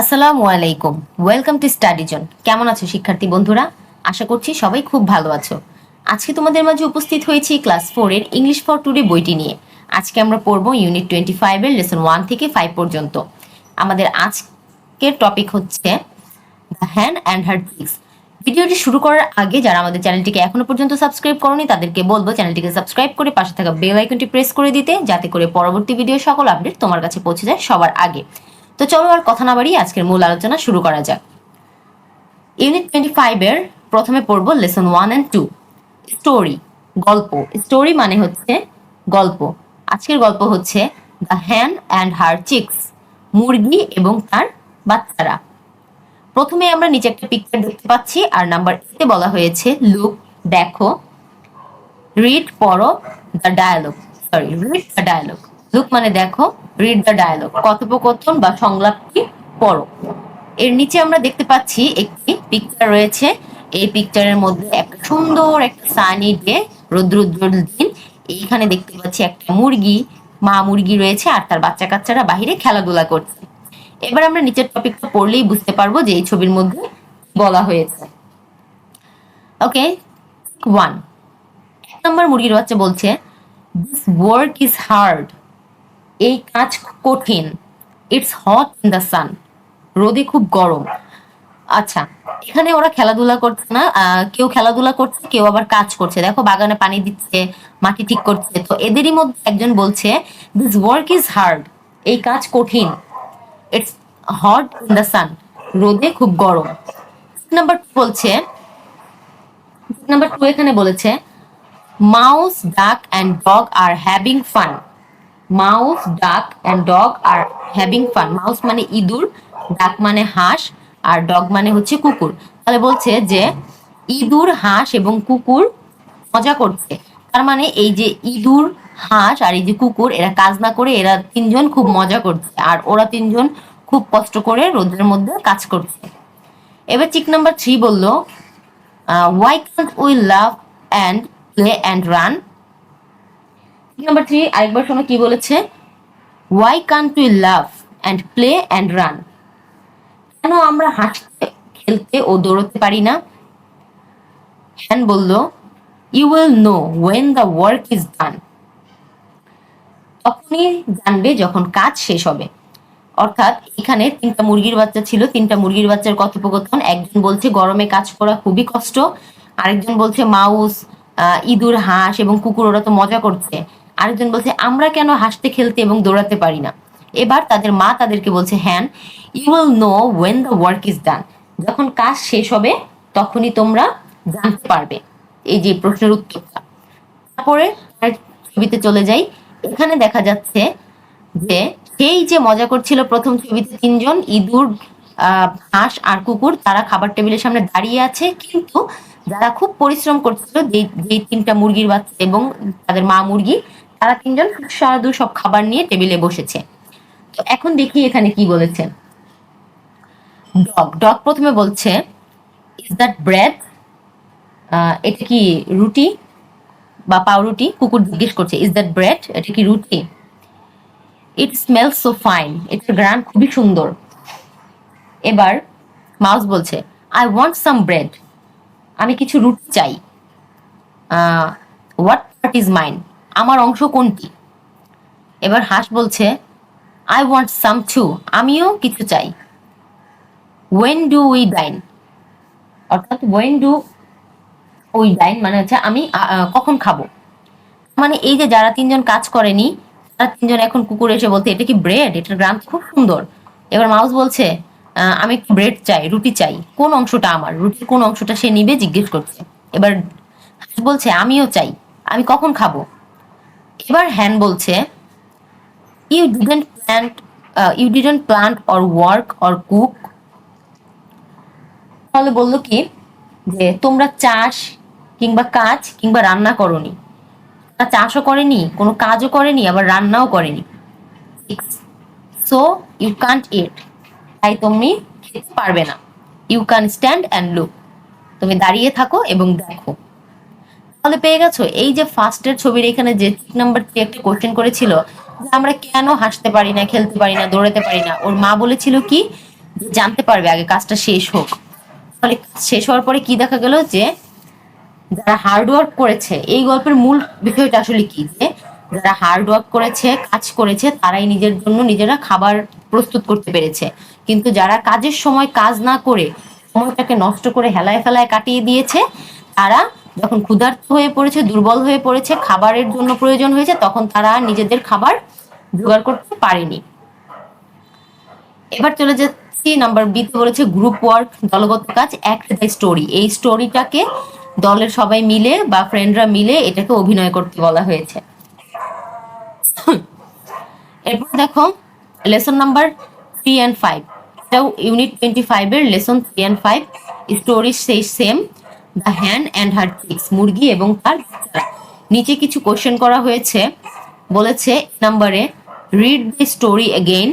আসসালামু আলাইকুম। Welcome to study zone কেমন আছো শিক্ষার্থী বন্ধুরা? আশা করছি সবাই খুব ভালো আছো। আজকে তোমাদের মাঝে উপস্থিত হয়েছি ক্লাস ফোরের ইংলিশ ফর টুডে বইটি নিয়ে। আজকে আমরা পড়ব ইউনিট টোয়েন্টি ফাইভের লেসন ওয়ান থেকে ফাইভ পর্যন্ত। আমাদের আজকের টপিক হচ্ছে the hen and her chicks ভিডিওটি শুরু করার আগে যারা আমাদের চ্যানেলটিকে এখনও পর্যন্ত সাবস্ক্রাইব করনি, তাদেরকে বলব চ্যানেলটিকে সাবস্ক্রাইব করে পাশে থাকা বেল আইকনটি প্রেস করে দিতে, যাতে করে পরবর্তী ভিডিও সকল আপডেট তোমার কাছে পৌঁছে যায় সবার আগে। তো চলো আর কথা না বাড়িয়ে আজকের মূল আলোচনা শুরু করা যাক। ইউনিট টোয়েন্টি ফাইভের প্রথমে পড়ব lesson one and two story গল্প। স্টোরি মানে হচ্ছে গল্প। আজকের গল্প হচ্ছে দ্য হ্যান অ্যান্ড হার চিক্স মুরগি এবং তার বাচ্চারা। প্রথমে আমরা নিচে একটা পিকচার দেখতে পাচ্ছি, আর নাম্বার এতে বলা হয়েছে লুক দেখো। রিড পড়ো the dialogue sorry read the dialogue look মানে দেখো রিড দ্য ডায়ালগ কথোপকথন বা সংলাপটি পড়ো। এর নিচে আমরা দেখতে পাচ্ছি একটি পিকচার রয়েছে। এই পিকচারের মধ্যে একটা সুন্দর একটা সানি ডে রৌদ্রোজ্জ্বল দিন। এইখানে দেখতে পাচ্ছি একটা মুরগি, মা মুরগি রয়েছে আর তার বাচ্চা কাচ্চারা বাহিরে খেলাধুলা করছে। এবার আমরা নিচের টপিকটা পড়লেই বুঝতে পারব যে এই ছবির মধ্যে বলা হয়েছে। ওকে ওয়ান এক নম্বর মুরগির বাচ্চা বলছে দিস ওয়ার্ক ইজ হার্ড এই কাজ কঠিন। It's hot in the sun রোদে খুব গরম। আচ্ছা এখানে ওরা খেলাধুলা করছে না? কেউ খেলাধুলা করছে, কেউ আবার কাজ করছে। দেখো, বাগানে পানি দিচ্ছে, মাটি ঠিক করছে। তো এদেরই মধ্যে একজন বলছে দিস ওয়ার্ক ইজ হার্ড এই কাজ কঠিন। It's hot in the sun রোদে খুব গরম। নাম্বার টু বলছে নাম্বার টু এখানে বলেছে mouse duck and dog are having fun mouse, duck and dog are having fun mouse মানে ইঁদুর, ডাক মানে হাঁস, আর ডগ মানে হচ্ছে কুকুর। তাহলে বলছে যে ইঁদুর, হাঁস এবং কুকুর মজা করছে। তার মানে এই যে ইঁদুর, হাঁস আর এই যে কুকুর, এরা কাজ না করে এরা তিনজন খুব মজা করছে। আর ওরা তিনজন খুব কষ্ট করে রোদের মধ্যে কাজ করছে। এবার চিক নাম্বার থ্রি বলল why can't we love and play and run number three আরেকবার শোনো কি বলেছে? Why can't we love and play and run কেন আমরা হাঁটতে খেলতে ও দৌড়তে পারি না? হ্যান বলল you will know when the work is done তখনই জানবে যখন কাজ শেষ হবে। অর্থাৎ এখানে তিনটা মুরগির বাচ্চা ছিল, তিনটা মুরগির বাচ্চার কথোপকথন। একজন বলছে, গরমে কাজ করা খুবই কষ্ট। আরেকজন বলছে, মাউস ইঁদুর, হাঁস এবং কুকুর, ওরা তো মজা করছে। আরেকজন বলছে, আমরা কেন হাসতে, খেলতে এবং দৌড়াতে পারি না? এবার তাদের মা তাদেরকে বলছে, hen you will know when the work is done যখন কাজ শেষ হবে, তখনই তোমরা জানতে পারবে। এই যে প্রশ্নের উত্তরটা। তারপরে ছবিতে চলে যাই। এখানে দেখা যাচ্ছে যে সেই যে মজা করছিল প্রথম ছবিতে তিনজন, ইঁদুর হাঁস আর কুকুর, তারা খাবার টেবিলের সামনে দাঁড়িয়ে আছে। কিন্তু যারা খুব পরিশ্রম করছিল যে তিনটা মুরগির বাচ্চা এবং তাদের মা মুরগি তারা তিনজন সুস্বাদু সব খাবার নিয়ে টেবিলে বসেছে। তো এখন দেখি এখানে কি বলেছে। ডগ ডগ প্রথমে বলছে ইজ দ্যাট ব্রেড এটা কি রুটি বা পাউরুটি? কুকুর জিজ্ঞেস করছে ইজ দ্যাট ব্রেড এটা কি রুটি? ইট স্মেল সো ফাইন এটার গ্রান খুবই সুন্দর। এবার মাউস বলছে আই ওয়ান্ট সাম ব্রেড আমি কিছু রুটি চাই। হোয়াট পার্ট ইজ মাইন আমার অংশ কোনটি? এবার হাঁস বলছে আই ওয়ান্ট সাম টু আমিও কিছু চাই। ওয়েন ডু উই ডাইন অর্থাৎ ওয়েন ডু উই ডাইন মানে হচ্ছে আমি কখন খাব? মানে এই যে যারা তিনজন কাজ করেনি, তারা তিনজন এখন কুকুর এসে বলতে এটা কি ব্রেড এটার গ্রাম খুব সুন্দর। এবার মাউস বলছে আমি একটু ব্রেড চাই, রুটি চাই। কোন অংশটা আমার? রুটির কোন অংশটা সে নিবে? জিজ্ঞেস করছে। এবার বলছে, আমিও চাই, আমি কখন খাব? এবার হ্যান বলছে you didn't plant you didn't plant or work or cook তাহলে বলল কি, যে তোমরা চাষ কিংবা কাজ কিংবা রান্না করনি। চাষও করেনি, কোনো কাজও করেনি, আবার রান্নাও করেনি। সো ইউ কান্ট ইট তাই তুমি খেতে পারবে না। You can stand and look তুমি দাঁড়িয়ে থাকো এবং দেখো। তাহলে পেয়ে গেছো? এই যে ফার্স্টের ছবির এখানে যে নাম্বার থ্রি একটা কোশ্চেন করেছিল, যে আমরা কেন হাসতে পারি না, খেলতে পারি না, দৌড়াতে পারি না? ওর মা বলেছিল কি জানতে পারবে আগে কাজটা শেষ হোক। ফলে শেষ হওয়ার পরে কি দেখা গেল যে, যারা হার্ড ওয়ার্ক করেছে, এই গল্পের মূল বিষয়টা আসলে কি? যে যারা হার্ড ওয়ার্ক করেছে, কাজ করেছে, তারাই নিজের জন্য নিজেরা খাবার প্রস্তুত করতে পেরেছে। কিন্তু যারা কাজের সময় কাজ না করে, সময়টাকে নষ্ট করে হেলায় ফেলায় কাটিয়ে দিয়েছে, তারা যখন ক্ষুধার্ত হয়ে পড়েছে, দুর্বল হয়ে পড়েছে, খাবারের জন্য প্রয়োজন হয়েছে, তখন তারা নিজেদের খাবার জোগাড় করতে পারেনি। এবার চলে যাচ্ছি, নাম্বার বিতে বলেছে গ্রুপ ওয়ার্ক দলগত কাজ একটা স্টোরি এই স্টোরিটাকে দলের সবাই মিলে বা ফ্রেন্ডরা মিলে এটাকে অভিনয় করতে বলা হয়েছে। এরপর দেখো lesson number three and five এটাও ইউনিট টোয়েন্টি ফাইভের lesson three and five story সেই same the hen and her chicks মুরগি এবং তার। নিচে কিছু কোশ্চেন করা হয়েছে। বলেছে নাম্বারে রিড দ্য স্টোরি এগেইন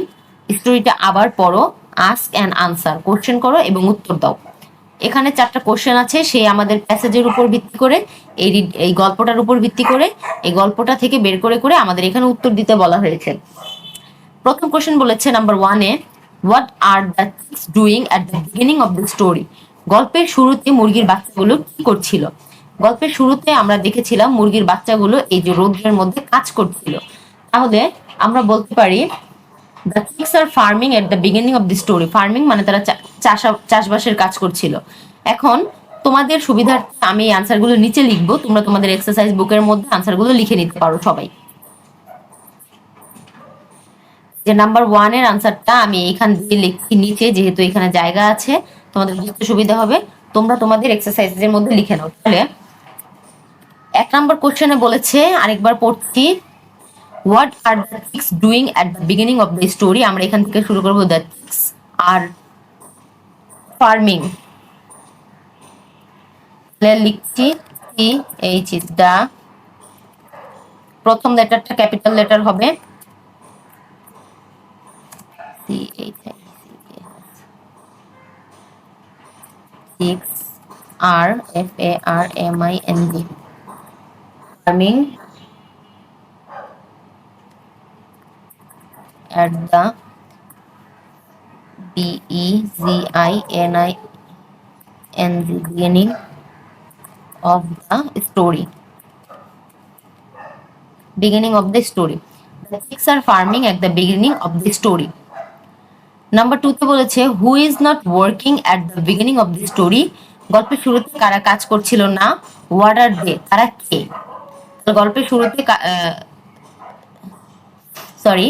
স্টোরিটা আবার পড়ো আস্ক অ্যান্ড আনসার কোশ্চেন করো এবং উত্তর দাও। এখানে চারটা কোশ্চেন আছে, সে আমাদের প্যাসেজের উপর ভিত্তি করে, এই এই গল্পটার উপর ভিত্তি করে, এই গল্পটা থেকে বের করে করে আমাদের এখানে উত্তর দিতে বলা হয়েছে। প্রথম কোশ্চেন বলেছে নাম্বার ওয়ানে what are the doing at the beginning of the story গল্পের শুরুতে মুরগির বাচ্চাগুলো কি করছিল? গল্পের শুরুতে আমরা দেখেছিলাম মুরগির বাচ্চাগুলো এই যে রৌদ্রের মধ্যে কাজ করছিল। তাহলে আমরা বলতে পারি the things are farming at the beginning of the story farming মানে তারা চাষা- চাষবাসের কাজ করছিল। এখন তোমাদের সুবিধার্থে আমি এই আনসারগুলো নিচে লিখব, তোমরা তোমাদের এক্সারসাইজ বুকের মধ্যে আনসারগুলো লিখে নিতে পারো সবাই। যে নাম্বার ওয়ানের আনসারটা আমি এখান দিয়ে লিখছি নিচে যেহেতু এখানে জায়গা আছে তোমাদের বুঝতে সুবিধা হবে, তোমরা তোমাদের এক্সারসাইজের মধ্যে লিখে নাও। তাহলে, এক নম্বর কোশ্চেনে বলেছে, আরেকবার পড়ছি what are the chicks doing at the beginning of the story আমরা এখান থেকে শুরু করব দ্য থিক্স আর ফার্মিং লিখছি সি এইচ ইজ দ্য প্রথম লেটারটা ক্যাপিটাল লেটার হবে। C H Six R F A R M I N G farming at the B E Z I N I N the beginning of the story. Beginning of the story. The six are farming at the beginning of the story. Number টুতে বলেছে who is not working at the beginning of the story গল্পের শুরুতে কারা কাজ করছিল না? What are দে তারা কে? গল্পের শুরুতে sorry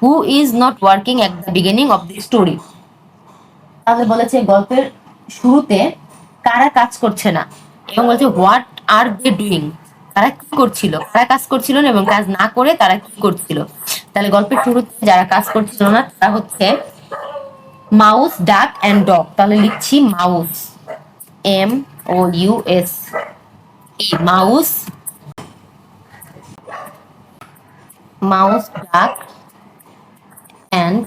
who is not working at the beginning of the story তাহলে বলেছে গল্পের শুরুতে কারা কাজ করছে না? এবং বলছে হোয়াট আর দে ডুইং তারা কি করছিল? কারা কাজ করছিল না এবং কাজ না করে তারা কি করছিল? তাহলে গল্পের শুরুতে যারা কাজ করছিল না, তারা হচ্ছে মাউস, ডাক অ্যান্ড ডগ। তাহলে লিখছি mouse. M, O, U, S. Mouse mouse, duck, and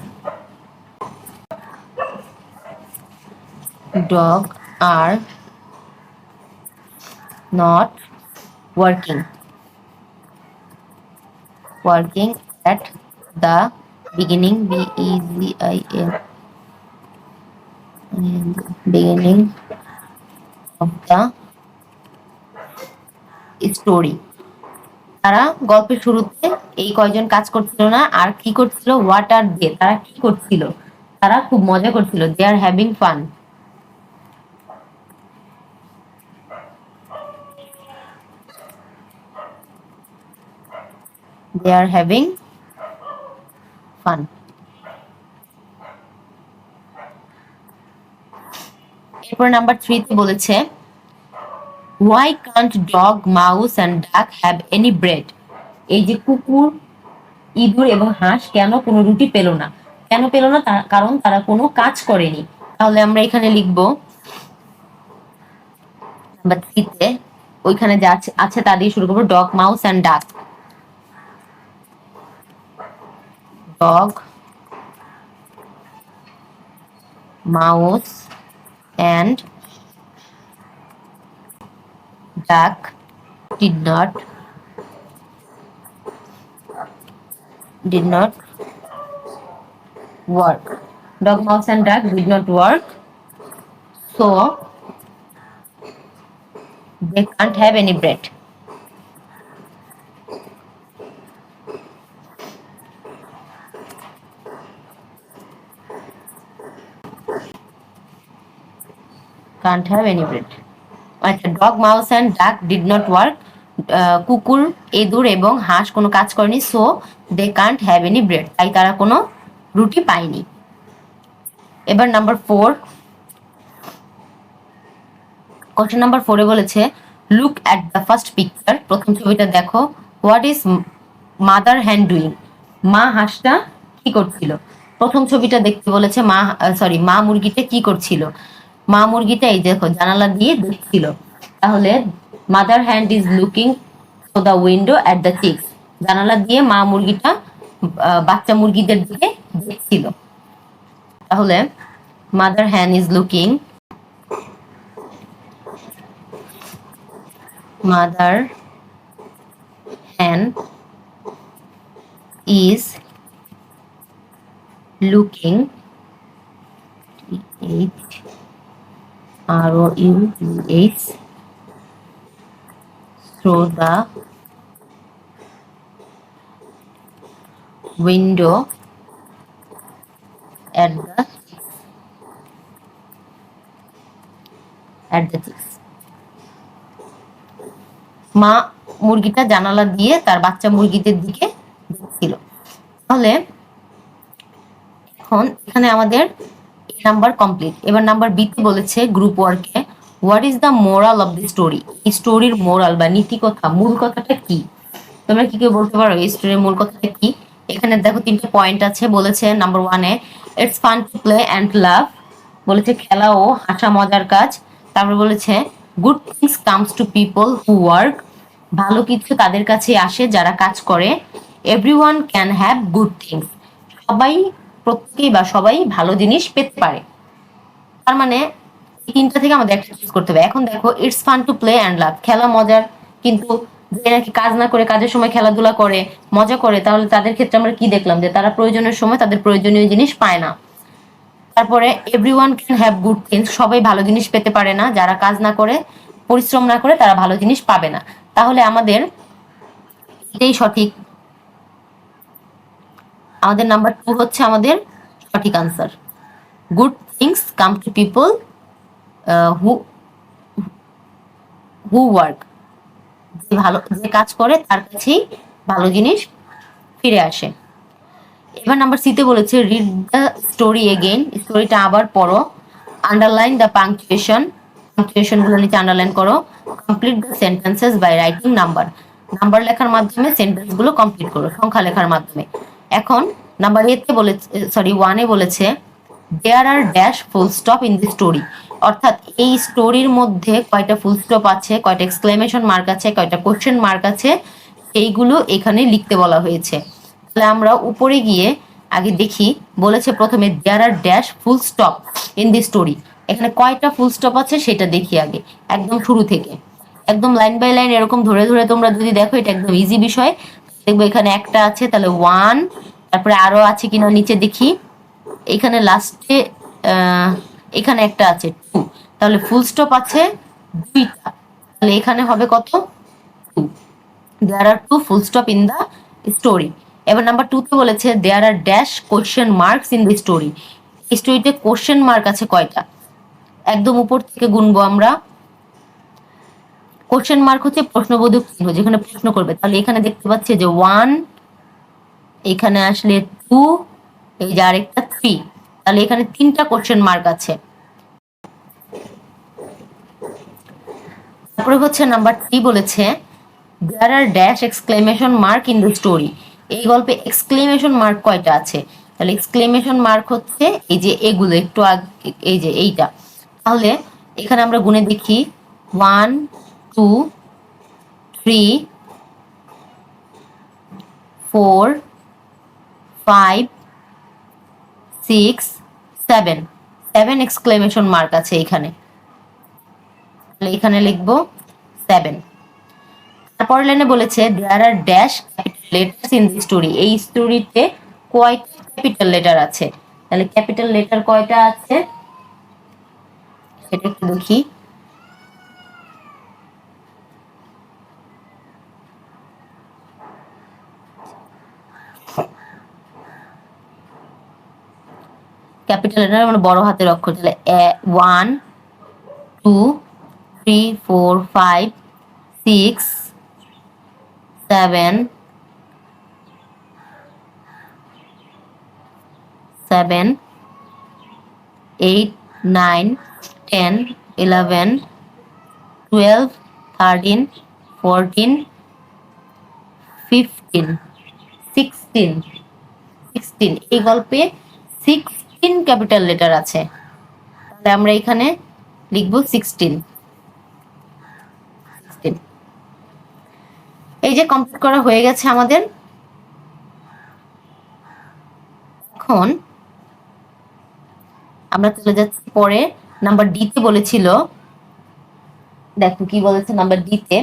dog are not working working at the beginning, b e g i n beginning of the story. তারা গল্পের শুরুতে এই কয়জন কাজ করছিল না, আর কি করছিল ওয়াটার দিয়ে তারা কি করছিল? তারা খুব মজা করছিল they are having fun they are having fun. এরপর নাম্বার থ্রিতে বলেছে why can't dog mouse and duck have any bread এই যে কুকুর, ইঁদুর এবং হাঁস কেন কোনো রুটি পেল না? কেন পেল না? কারণ তারা কোনো কাজ করেনি। তাহলে আমরা এখানে লিখব, নাম্বার থ্রিতে ওইখানে যা আছে- দিয়ে শুরু করব dog mouse and duck dog, mouse and duck did not did not work. Dog, mouse and duck did not work. So they can't have any bread. Can't have any bread. আচ্ছা dog mouse and duck did not work কুকুর, এদুর এবং হাঁস কোনো কাজ করেনি so they can't have any bread তাই তারা কোনো রুটি পায়নি। এবার নাম্বার ফোর কোশ্চেন নাম্বার ফোরে বলেছে look at the first picture প্রথম ছবিটা দেখো। What is mother hen doing মা হাঁসটা কি করছিল? প্রথম ছবিটা দেখতে বলেছে মা সরি মা মুরগিটা কি করছিল? মা মুরগিটা এই দেখো, জানালা দিয়ে দেখছিল। তাহলে mother hen is looking through the window at the chicks জানালা দিয়ে মা মুরগিটা বাচ্চা মুরগিদের দিকে দেখছিল। তাহলে mother hen is looking mother hen is looking R O U H. Through the window. At the at the chicks. মা মুরগিটা জানালা দিয়ে তার বাচ্চা মুরগিদের দিকে দেখছিল। তাহলে এখন এখানে আমাদের নাম্বার কমপ্লিট এবার নাম্বার বিতে বলেছে group ওয়ার্কে what is the moral of the story এই স্টোরির মোরাল বা নীতি কথা, মূল কথাটা কি? তোমরা কি কেউ বলতে পারো? এই স্টোরির মূল কথাটা কি? এখানে দেখো তিনটে পয়েন্ট আছে, বলেছে নাম্বার ওয়ানে it's fun to play and love বলেছে খেলা ও হাসা মজার কাজ, তারপর বলেছে good things comes to people who work ভালো কিছু তাদের কাছে আসে যারা কাজ করে everyone can have good things সবাই প্রত্যেকেই বা সবাই ভালো জিনিস পেতে পারে। তার মানে তিনটা থেকে আমাদের একটা চুজ করতে হবে। এখন দেখো it's fun to play and love খেলা মজার, কিন্তু যে নাকি কাজ না করে, কাজের সময় খেলাধুলা করে, মজা করে, তাহলে তাদের ক্ষেত্রে আমরা কি দেখলাম? যে তারা প্রয়োজনের সময় তাদের প্রয়োজনীয় জিনিস পায় না। তারপরে everyone can have good things সবাই ভালো জিনিস পেতে পারে না। যারা কাজ না করে, পরিশ্রম না করে, তারা ভালো জিনিস পাবে না। তাহলে আমাদের এটাই সঠিক আমাদের নাম্বার টু হচ্ছে আমাদের সঠিক answer good things come to people who who work যে ভালো, যে কাজ করে তার কাছেই ভালো জিনিস ফিরে আসে। এবার নাম্বার সিতে বলেছে রিড দ্য স্টোরি এগেইন স্টোরিটা আবার পড়ো। আন্ডারলাইন দ্য পাংচুয়েশন পাংচুয়েশনগুলো নিচে আন্ডারলাইন করো। Complete the sentences by writing number number লেখার মাধ্যমে সেন্টেন্সগুলো কমপ্লিট করো, সংখ্যা লেখার মাধ্যমে। এখন নাম্বার এতে বলেছে সরি ওয়ানে বলেছে there are dash full stop in the story অর্থাৎ এই স্টোরির মধ্যে কয়টা ফুল স্টপ আছে, কয়টা এক্সক্লেমেশন মার্ক আছে, কয়টা কোশ্চেন মার্ক আছে এইগুলো এখানে লিখতে বলা হয়েছে। তাহলে আমরা উপরে গিয়ে আগে দেখি, বলেছে প্রথমে there are dash full stop in the story এখানে কয়টা ফুল স্টপ আছে সেটা দেখি আগে, একদম শুরু থেকে। একদম লাইন বাই লাইন এরকম ধরে ধরে তোমরা যদি দেখো, এটা একদম ইজি বিষয়। দেখব এখানে একটা আছে, তাহলে ওয়ান তারপরে আরও আছে কিনা নিচে দেখি। এখানে লাস্টে এখানে একটা আছে টু তাহলে ফুল স্টপ আছে দুইটা। তাহলে এখানে হবে কত? Two there are two full stop in the story এবার নাম্বার টু তে বলেছে there are dash question marks in the story স্টোরিতে কোশ্চেন মার্ক আছে কয়টা? একদম উপর থেকে গুনবো আমরা। কোশ্চেন মার্ক হচ্ছে প্রশ্নবোধক চিহ্ন, যেখানে প্রশ্ন করবে। তাহলে এখানে দেখতে পাচ্ছি যে ওয়ান এখানে আসলে টু এই যে আরেকটা থ্রি তাহলে এখানে তিনটা কোশ্চেন মার্ক আছে। তারপরে হচ্ছে নাম্বার থ্রি বলেছে there are dash exclamation mark in the story এই গল্পে এক্সক্লেমেশন মার্ক কয়টা আছে? তাহলে এক্সক্লেমেশন মার্ক হচ্ছে এই যে এগুলো, একটু আগে এই যে এইটা। তাহলে এখানে আমরা গুনে দেখি one two three four five six seven seven exclamation mark আছে এখানে। এখানে লিখব সেভেন তারপর লাইনে বলেছে there are dash letters in the story এই স্টোরিতে কয়টা ক্যাপিটাল লেটার আছে? তাহলে ক্যাপিটাল লেটার কয়টা আছে? সেটা একটু দেখি। ক্যাপিটাল লেটার মানে বড় হাতের অক্ষর, তাহলে one, two, three, four, five, six, seven seven, eight, nine, ten, eleven, twelve, thirteen, fourteen, fifteen, sixteen sixteen, এই গল্পে সিক্সটিন ক্যাপিটাল লেটার আছে। তাহলে আমরা এখানে লিখব সিক্সটিন এই যে কমপ্লিট করা হয়ে গেছে আমাদের। এখন আমরা চলে যাচ্ছি পরে নাম্বার ডিতে বলেছিল। দেখো কি বলেছে নাম্বার ডিতে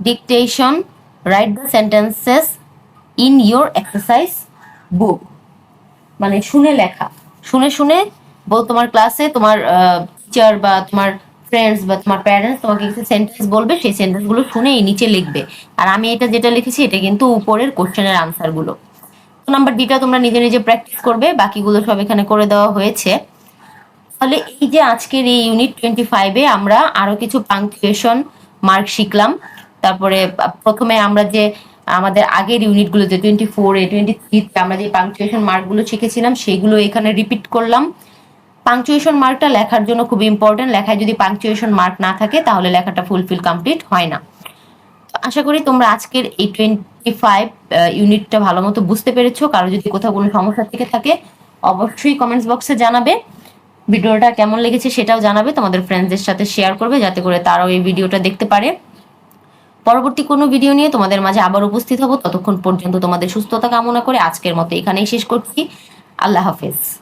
dictation write the sentences in your exercise book মানে শুনে লেখা। শুনে শুনে বল তোমার ক্লাসে তোমার টিচার বা তোমার ফ্রেন্ডস বা তোমার প্যারেন্টস তোমাকে কিছু সেন্টেন্স বলবে, সেই সেন্টেন্সগুলো শুনে এই নিচে লিখবে। আর আমি এটা যেটা লিখেছি, এটা কিন্তু উপরের কোশ্চেনের আনসারগুলো তো নাম্বার ডিটা তোমরা নিজে নিজে প্র্যাকটিস করবে, বাকিগুলো সব এখানে করে দেওয়া হয়েছে। তাহলে এই যে আজকের এই ইউনিট টোয়েন্টি ফাইভে আমরা আরও কিছু পাংচুয়েশন মার্ক শিখলাম। তারপরে প্রথমে আমরা যে আমাদের আগের ইউনিটগুলোতে টোয়েন্টি ফোর এ টোয়েন্টি থ্রিতে আমরা যে পাংচুয়েশন মার্কগুলো শিখেছিলাম, সেগুলো এখানে রিপিট করলাম। পাংচুয়েশন মার্কটা লেখার জন্য খুব ইম্পর্টেন্ট লেখায় যদি পাংচুয়েশন মার্ক না থাকে, তাহলে লেখাটা ফুলফিল কমপ্লিট হয় না। আশা করি তোমরা আজকের এই টোয়েন্টি ফাইভ ইউনিটটা ভালো মতো বুঝতে পেরেছ। কারও যদি কোথাও কোনো সমস্যা থেকে থাকে, অবশ্যই কমেন্টস বক্সে জানাবে। ভিডিওটা কেমন লেগেছে সেটাও জানাবে। তোমাদের ফ্রেন্ডসদের সাথে শেয়ার করবে, যাতে করে তারাও এই ভিডিওটা দেখতে পারে। পরবর্তী কোনো ভিডিও নিয়ে তোমাদের মাঝে আবার উপস্থিত হব। ততক্ষণ পর্যন্ত তোমাদের সুস্থতা কামনা করে আজকের মতো এখানেই শেষ করছি। আল্লাহ হাফেজ।